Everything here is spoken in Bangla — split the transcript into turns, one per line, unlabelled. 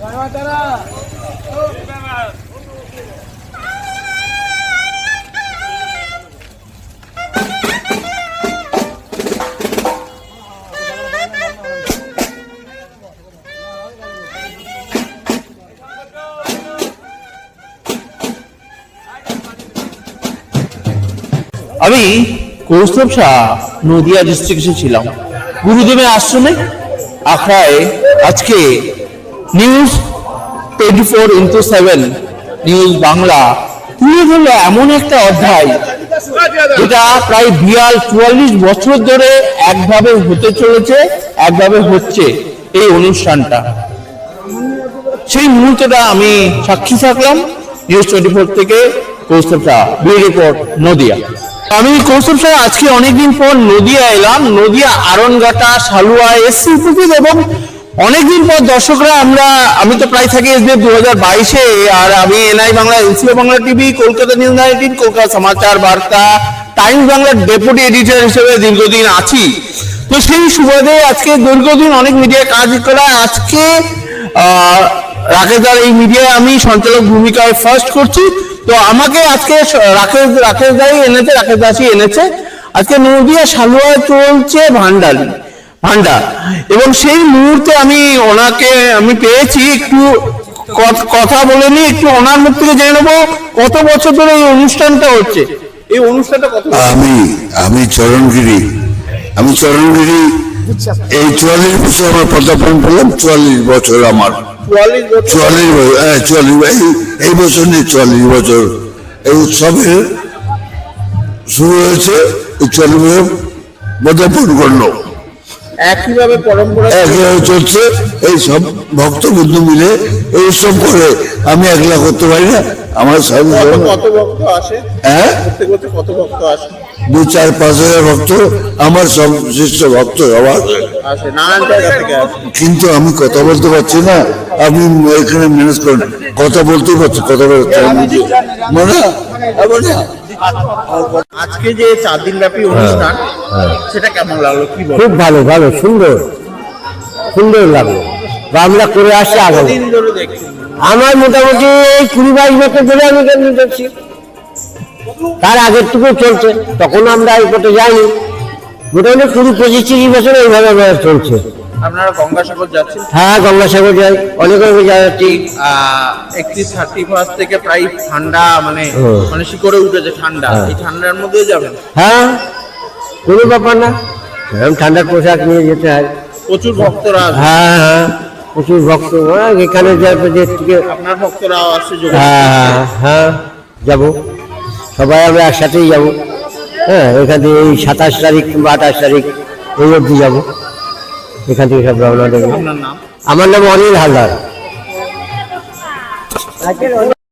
আমি কৌস্তব শাহ নদিয়া ডিস্ট্রিক্টে ছিলাম গুরুদেবের আশ্রমে আখড়ায় আজকে news twenty four into seven news Bangla তুলে ধরলো এমন একটা অধ্যায় যেটা প্রায় বিয়াল চুয়াল্লিশ বছর ধরে একভাবে হতে চলেছে, একভাবে হচ্ছে এই অনুষ্ঠানটা। সেই মুহূর্তটা আমি সাক্ষী থাকলাম নিউজ টোয়েন্টি ফোর থেকে কৌস্তব শাহ বিউরো রিপোর্ট, নদিয়া। আমি কৌস্তব শাহ, আজকে অনেকদিন পর নদিয়া এলাম। নদিয়া আরনঘাটা সালুয়া এসছি উপস্থিত এবং অনেকদিন পর দর্শকরা আমরা, আমি তো প্রায় থাকি এসবি দু হাজার বাইশে, আর আমি NI Bangla NCO Bangla TV, Kolkata news nineteen, Kolkata সমাচার বার্তা, টাইমস বাংলার ডেপুটি এডিটর হিসেবে দীর্ঘদিন আছি। তো সেই সুবাদে আজকে দীর্ঘদিন অনেক মিডিয়া কাজ করা, আজকে রাকেশ দার এই মিডিয়ায় আমি সঞ্চালক ভূমিকায় ফার্স্ট করছি। তো আমাকে আজকে রাকেশ রাকেশ দাই এনেছে রাকেশ দাসই এনেছে। আজকে নদিয়া সালুয়া চলছে ভান্ডারি। ভান্ডার। এবং সেই মুহূর্তে আমি ওনাকে আমি পেয়েছি একটু কথা বলে একটু ওনার মুখ থেকে জেনে নেব কত বছর ধরে এই অনুষ্ঠানটা হচ্ছে। এই অনুষ্ঠানটা কত
আমি আমি চরণগিরি আমি চরণগিরি এই চুয়াল্লিশ বছর আমার পদার্পণ করলাম চুয়াল্লিশ বছর আমার।
চুয়াল্লিশ বছর।
হ্যাঁ চুয়াল্লিশ এই- এই বছর নেই চুয়াল্লিশ বছর এই উৎসবের শুরু হয়েছে চুয়াল্লিশ বছর পদার্পণ করল।
একইভাবে পরম্পরা
একইভাবে চলছে। এই সব ভক্তবৃন্দ মিলে এই উৎসব করে আমি একলা করতে পারি না। আমার
কত কত ভক্ত আসে?
হ্যাঁ?
কত ভক্ত আসে?
দু চার পাঁচ হাজার ভক্ত। আমার ভক্ত সবার। কিন্তু আমি কথা বলতে পারছি না। আপনি এখানে ম্যানেজ করেন। কথা বলতেই পারছি কথা বলতে মানে মানে
আজকে যে চার দিন ব্যাপী অনুষ্ঠান সেটা কেমন লাগল? কি বল?
খুব ভালো ভালো সুন্দর। সুন্দর লাগল। বা আমরা করে আসছি
দেখছি
আমার মোটামুটি এই কুড়ি বাইশ বছর ধরে আমি কেমনি করছি তার আগের টুকু চলছে। তখন আমরা এই পথে যাইনি। মোটামুটি কুড়ি পঁচিশ তিরিশ বছর এইভাবে চলছে।
আপনারা গঙ্গাসাগর যাচ্ছেন?
হ্যাঁ গঙ্গাসাগর যাই। অনেক অনেক যাচ্ছি।
একত্রিশ থার্টি ফার্স্ট থেকে প্রায় ঠান্ডা মানে। মানে শিকড়ে উঠেছে ঠান্ডা।
হ্যাঁ।
এই ঠান্ডার মধ্যে যাবেন?
হ্যাঁ কোনো ব্যাপার না। এরকম ঠান্ডার পোশাক নিয়ে যেতে হয়।
প্রচুর ভক্তরা।
হ্যাঁ হ্যাঁ প্রচুর ভক্ত। হ্যাঁ, এখানে যাবে যে
আপনার ভক্তরা আসছে যোগাযোগ
হ্যাঁ হ্যাঁ যাব। সবাই আমরা একসাথেই যাব। হ্যাঁ এখান থেকে এই সাতাশ তারিখ কিংবা আঠাশ তারিখ এই অবধি যাব। এখান থেকে সব রওনা দেবে। আমার নাম অনিল হালদার।